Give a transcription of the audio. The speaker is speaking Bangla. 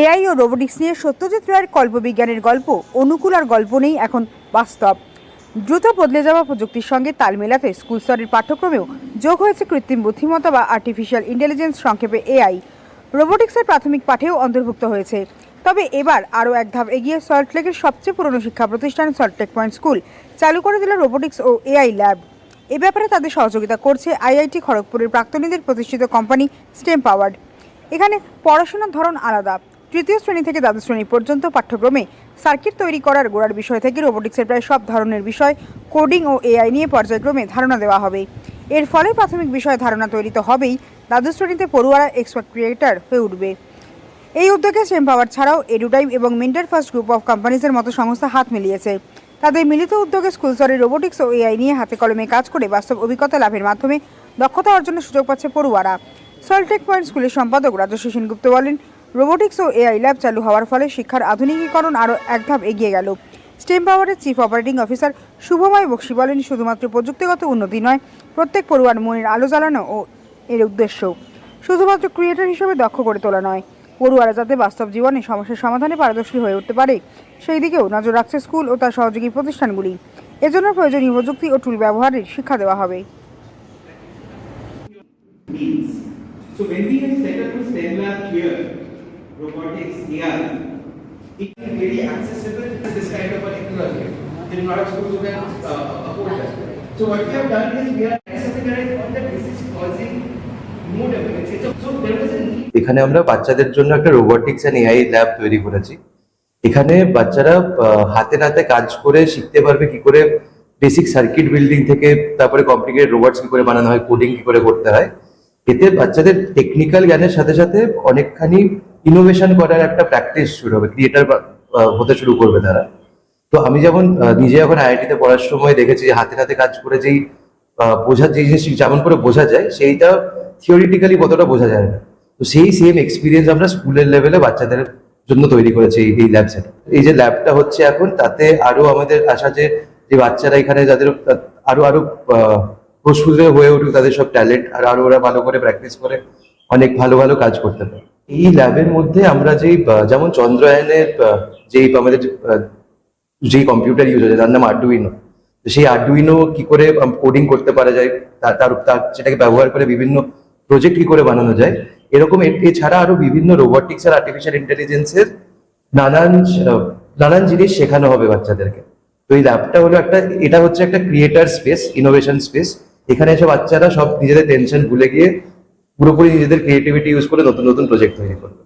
এআই ও রোবোটিক্স নিয়ে সত্যজিৎ রায়ের কল্পবিজ্ঞানের গল্প, অনুকূল আর গল্প নেই এখন বাস্তব। দ্রুত বদলে যাওয়া প্রযুক্তির সঙ্গে তাল মেলাতে স্কুল স্তরের পাঠ্যক্রমেও যোগ হয়েছে কৃত্রিম বুদ্ধিমত্তা বা আর্টিফিশিয়াল ইন্টেলিজেন্স সংক্ষেপে এআই। রোবোটিক্সের প্রাথমিক পাঠেও অন্তর্ভুক্ত হয়েছে। তবে এবার আরও এক ধাপ এগিয়ে সল্টলেকের সবচেয়ে পুরনো শিক্ষা প্রতিষ্ঠান সল্টলেক পয়েন্ট স্কুল চালু করে দিল রোবোটিক্স ও এআই ল্যাব। এ ব্যাপারে তাদের সহযোগিতা করছে আইআইটি খড়গপুরের প্রাক্তনীদের প্রতিষ্ঠিত কোম্পানি স্টেম পাওয়ার্ড এখানে পড়াশোনার ধরন আলাদা। তৃতীয় শ্রেণি থেকে দ্বাদশ শ্রেণি পর্যন্ত পাঠ্যক্রমে সার্কিট তৈরি করার গোড়ার বিষয় থেকে রোবোটিক্সের প্রায় সব ধরনের বিষয় কোডিং ও এআই নিয়ে পর্যায়ক্রমে ধারণা দেওয়া হবে। এর ফলে প্রাথমিক বিষয়ে ধারণা তৈরি তো হবেই দ্বাদশ শ্রেণীতে পড়ুয়ারা এক্সপার্ট ক্রিয়েটার হয়ে উঠবে। এই উদ্যোগে সেম পাওয়ার ছাড়াও এডুটাইম এবং মিন্টার ফার্স্ট গ্রুপ অফ কোম্পানিজের মতো সংস্থা হাত মিলিয়েছে। তাদের মিলিত উদ্যোগে স্কুল স্তরে রোবোটিক্স ও এআই নিয়ে হাতে কলমে কাজ করে বাস্তব অভিজ্ঞতা লাভের মাধ্যমে দক্ষতা অর্জনের সুযোগ পাচ্ছে পড়ুয়ারা। সল্টেক পয়েন্ট স্কুলের সম্পাদক রাজস্ব সেনগুপ্ত বলেন রোবোটিক্স ও এআই ল্যাব চালু হওয়ার ফলে শিক্ষার আধুনিকীকরণ আরও এক ধাপ এগিয়ে গেল। স্টেম পাওয়ারের chief operating officer Shubhamoy Bakshi বলেন শুধুমাত্র প্রযুক্তিগত উন্নতি নয় প্রত্যেক পড়ুয়ার মনের আলো জ্বালানো ও এর উদ্দেশ্য। শুধুমাত্র ক্রিয়েটর হিসেবে দক্ষ করে তোলা নয় পড়ুয়ারা যাতে বাস্তব জীবনে সমস্যার সমাধানে পারদর্শী হয়ে উঠতে পারে সেই দিকেও নজর রাখছে স্কুল ও তার সহযোগী প্রতিষ্ঠানগুলি। এজন্য প্রয়োজনীয় প্রযুক্তি ও টুল ব্যবহারের শিক্ষা দেওয়া হবে. So when we have set up a STEM lab here, robotics, AI, it is very accessible to this kind of a technology. There are not schools who can uh, afford that. So what we have done is we are accepting that this is causing more dependency. So, so there was a need এখানে আমরা বাচ্চাদের জন্য একটা রোবোটিক্স অ্যান্ড এআই ল্যাব তৈরি করেছি এখানে বাচ্চারা হাতে নাতে কাজ করে শিখতে পারবে কি করে বেসিক সার্কিট বিল্ডিং থেকে তারপরে কমপ্লিকেটেড রোবটস কি করে বানানো হয় কোডিং কি করে করতে হয় এতে বাচ্চাদের টেকনিক্যাল জ্ঞানের সাথে সাথে অনেকখানি ইনোভেশন করার একটা প্র্যাকটিস শুরু হবে ক্রিয়েটার হতে শুরু করবে তারা। তো আমি যেমন নিজে যখন আইআইটিতে পড়ার সময় দেখেছি যে হাতে হাতে কাজ করে যেই বোঝা যে জিনিস যেমন করে বোঝা যায়, সেইটা থিওরিটিক্যালি কতটা বোঝা যায় না। তো সেই সেম এক্সপিরিয়েন্স আমরা স্কুলের লেভেলে বাচ্চাদের জন্য তৈরি করেছি এই- ল্যাব সেট এই যে ল্যাবটা হচ্ছে এখন, তাতে আরও আমাদের আশা যে যে বাচ্চারা এখানে যাদের আরও আরও প্রস্ফুটিত হয়ে উঠুক, তাদের সব ট্যালেন্ট আর আরও ওরা ভালো করে প্র্যাকটিস করে, অনেক ভালো ভালো কাজ করতে পারে। এই ল্যাবের মধ্যে আমরা যেই যেমন চন্দ্রায়নের যেই আমাদের যেই কম্পিউটার ইউজ হচ্ছে, তার নাম আর্ডুইনো তো সেই আর্ডুইনো কি করে কোডিং করতে পারা যায়, তার, তার- সেটাকে ব্যবহার করে বিভিন্ন প্রজেক্ট কি করে বানানো যায়, এরকম এছাড়া আরও বিভিন্ন রোবোটিক্স আর আর্টিফিশিয়াল ইন্টেলিজেন্সের নানান নানান জিনিস শেখানো হবে বাচ্চাদেরকে। তো এই ল্যাবটা হলো একটা, এটা হচ্ছে একটা ক্রিয়েটার স্পেস ইনোভেশন স্পেস এখানে এসে বাচ্চারা সব নিজেদের টেনশন ভুলে গিয়ে পুরোপুরি নিজেদের ক্রিয়েটিভিটি ইউজ করে নতুন নতুন প্রজেক্ট তৈরি করবে।